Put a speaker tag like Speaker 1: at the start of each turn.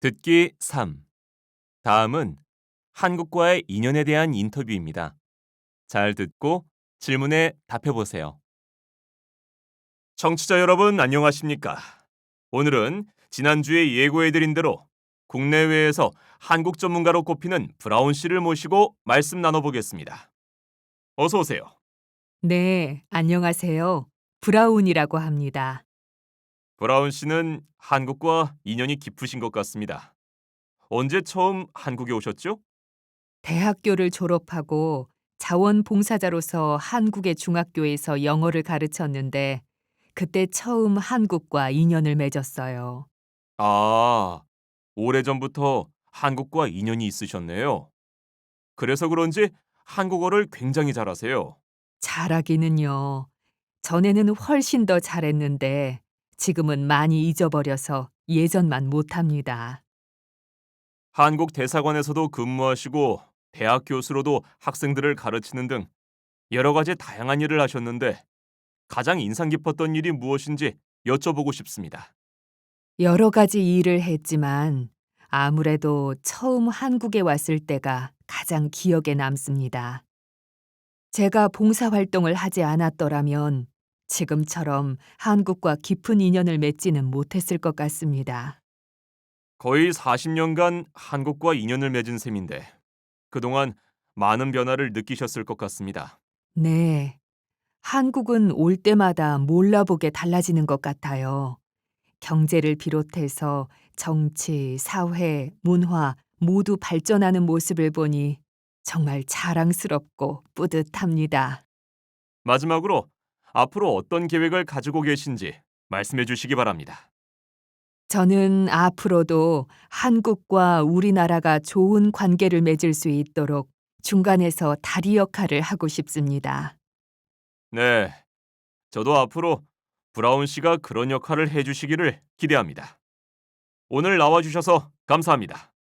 Speaker 1: 듣기 3. 다음은 한국과의 인연에 대한 인터뷰입니다. 잘 듣고 질문에 답해 보세요. 청취자 여러분 안녕하십니까? 오늘은 지난주에 예고해 드린 대로 국내외에서 한국 전문가로 꼽히는 브라운 씨를 모시고 말씀 나눠 보겠습니다. 어서 오세요.
Speaker 2: 네, 안녕하세요. 브라운이라고 합니다.
Speaker 1: 브라운 씨는 한국과 인연이 깊으신 것 같습니다. 언제 처음 한국에 오셨죠?
Speaker 2: 대학교를 졸업하고 자원봉사자로서 한국의 중학교에서 영어를 가르쳤는데 그때 처음 한국과 인연을 맺었어요.
Speaker 1: 아, 오래전부터 한국과 인연이 있으셨네요. 그래서 그런지 한국어를 굉장히 잘하세요.
Speaker 2: 잘하기는요. 전에는 훨씬 더 잘했는데 지금은 많이 잊어버려서 예전만 못합니다.
Speaker 1: 한국 대사관에서도 근무하시고 대학 교수로도 학생들을 가르치는 등 여러 가지 다양한 일을 하셨는데 가장 인상 깊었던 일이 무엇인지 여쭤보고 싶습니다.
Speaker 2: 여러 가지 일을 했지만 아무래도 처음 한국에 왔을 때가 가장 기억에 남습니다. 제가 봉사활동을 하지 않았더라면 지금처럼 한국과 깊은 인연을 맺지는 못했을 것 같습니다.
Speaker 1: 거의 40년간 한국과 인연을 맺은 셈인데 그동안 많은 변화를 느끼셨을 것 같습니다.
Speaker 2: 네. 한국은 올 때마다 몰라보게 달라지는 것 같아요. 경제를 비롯해서 정치, 사회, 문화 모두 발전하는 모습을 보니 정말 자랑스럽고 뿌듯합니다.
Speaker 1: 마지막으로 앞으로 어떤 계획을 가지고 계신지 말씀해 주시기 바랍니다.
Speaker 2: 저는 앞으로도 한국과 우리나라가 좋은 관계를 맺을 수 있도록 중간에서 다리 역할을 하고 싶습니다.
Speaker 1: 네. 저도 앞으로 브라운 씨가 그런 역할을 해 주시기를 기대합니다. 오늘 나와 주셔서 감사합니다.